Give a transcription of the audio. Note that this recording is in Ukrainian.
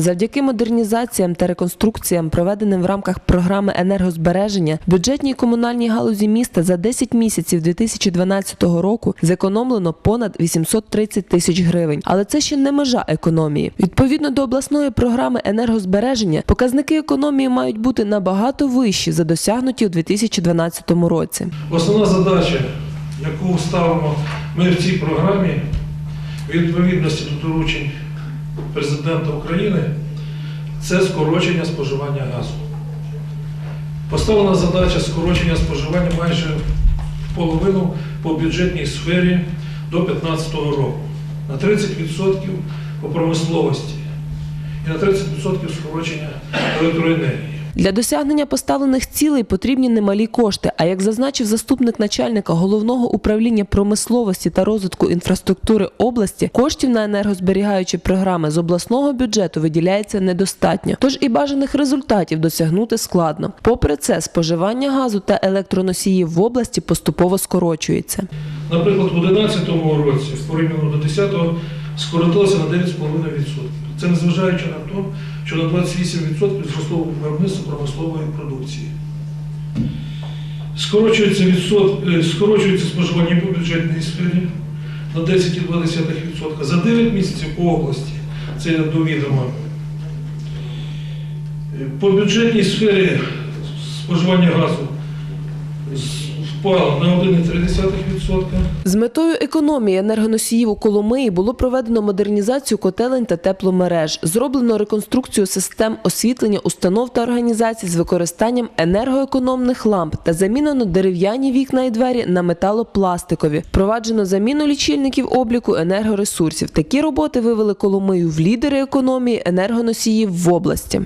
Завдяки модернізаціям та реконструкціям, проведеним в рамках програми енергозбереження, бюджетній комунальній галузі міста за 10 місяців 2012 року зекономлено понад 830 тисяч гривень. Але це ще не межа економії. Відповідно до обласної програми енергозбереження, показники економії мають бути набагато вищі за досягнуті у 2012 році. Основна задача, яку ставимо ми в цій програмі, відповідності до доручень президента України, це скорочення споживання газу. Поставлена задача скорочення споживання майже в половину по бюджетній сфері до 2015 року. На 30% по промисловості і на 30% скорочення електроенергії. Для досягнення поставлених цілей потрібні немалі кошти. А як зазначив заступник начальника головного управління промисловості та розвитку інфраструктури області, коштів на енергозберігаючі програми з обласного бюджету виділяється недостатньо. Тож і бажаних результатів досягнути складно. Попри це, споживання газу та електроносіїв в області поступово скорочується. Наприклад, у 2011 році, порівняно до 10-го, скоротилося на 9,5%. Це незважаючи на те, що на 28% зросло виробництво промислової продукції. Скорочується, відсот... е, скорочується споживання по бюджетній сфері на 10,2%. За 9 місяців по області, це до відома. Е, По бюджетній сфері споживання газу з- на 1,3%. З метою економії енергоносіїв у Коломиї було проведено модернізацію котелень та тепломереж, зроблено реконструкцію систем освітлення установ та організацій з використанням енергоекономних ламп та замінено дерев'яні вікна і двері на металопластикові. Впроваджено заміну лічильників обліку енергоресурсів. Такі роботи вивели Коломию в лідери економії енергоносіїв в області.